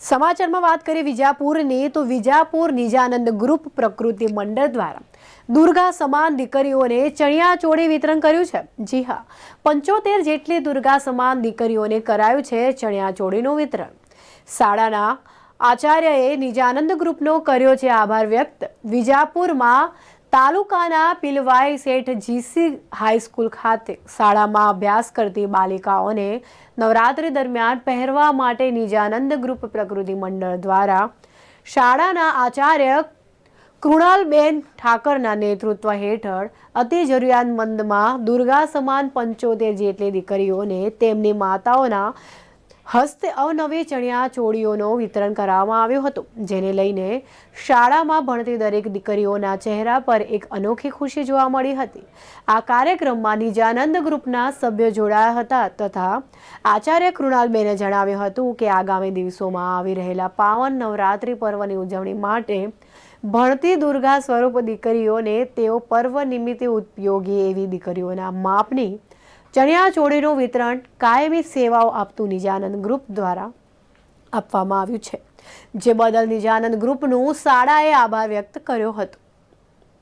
સમાચારમાં વાત કરીએ વિજાપુરની, તો વિજાપુર નિજાનંદ ગ્રુપ પ્રકૃતિ મંડળ દ્વારા દુર્ગા સમાન દીકરીઓને ચણિયા ચોળી વિતરણ કર્યું છે. જી હા, પંચોતેર જેટલી દુર્ગા સમાન દીકરીઓને કરાયું છે ચણિયા ચોળીનું વિતરણ. શાળાના આચાર્યએ નિજાનંદ ગ્રુપનો કર્યો છે આભાર વ્યક્ત. વિજાપુરમાં તાલુકાના પિલવાઈ શેઠ જીસી હાઈસ્કૂલ ખાતે શાળામાં અભ્યાસ કરતી બાલિકાઓને નવરાત્રી દરમિયાન પહેરવા માટે નિજાનંદ ગ્રુપ પ્રકૃતિ મંડળ દ્વારા શાળાના આચાર્ય કૃણાલબેન ઠાકરના નેતૃત્વ હેઠળ અતિ જરૂરિયાતમંદમાં દુર્ગા સમાન પંચોતેર જેટલી દીકરીઓને તેમની માતાઓના હસ્તે અવનવી ચણિયા ચોળીઓનું વિતરણ કરવામાં આવ્યું હતું, જેને લઈને શાળામાં ભણતી દરેક દીકરીઓના ચહેરા પર એક અનોખી ખુશી જોવા મળી હતી. આ કાર્યક્રમમાં નિજાનંદ ગ્રુપના સભ્યો જોડાયા હતા તથા આચાર્ય કૃણાલબેને જણાવ્યું હતું કે આગામી દિવસોમાં આવી રહેલા પાવન નવરાત્રિ પર્વની ઉજવણી માટે ભણતી દુર્ગા સ્વરૂપ દીકરીઓને તેઓ પર્વ નિમિત્તે ઉપયોગી એવી દીકરીઓના માપની ચણિયા ચોળીનું વિતરણ કાયમી સેવાઓ આપતું નિજાનંદ ગ્રુપ દ્વારા આપવામાં આવ્યું છે. જે બદલ નિજાનંદ ગ્રુપનું શાળાએ આભાર વ્યક્ત કર્યો હતો.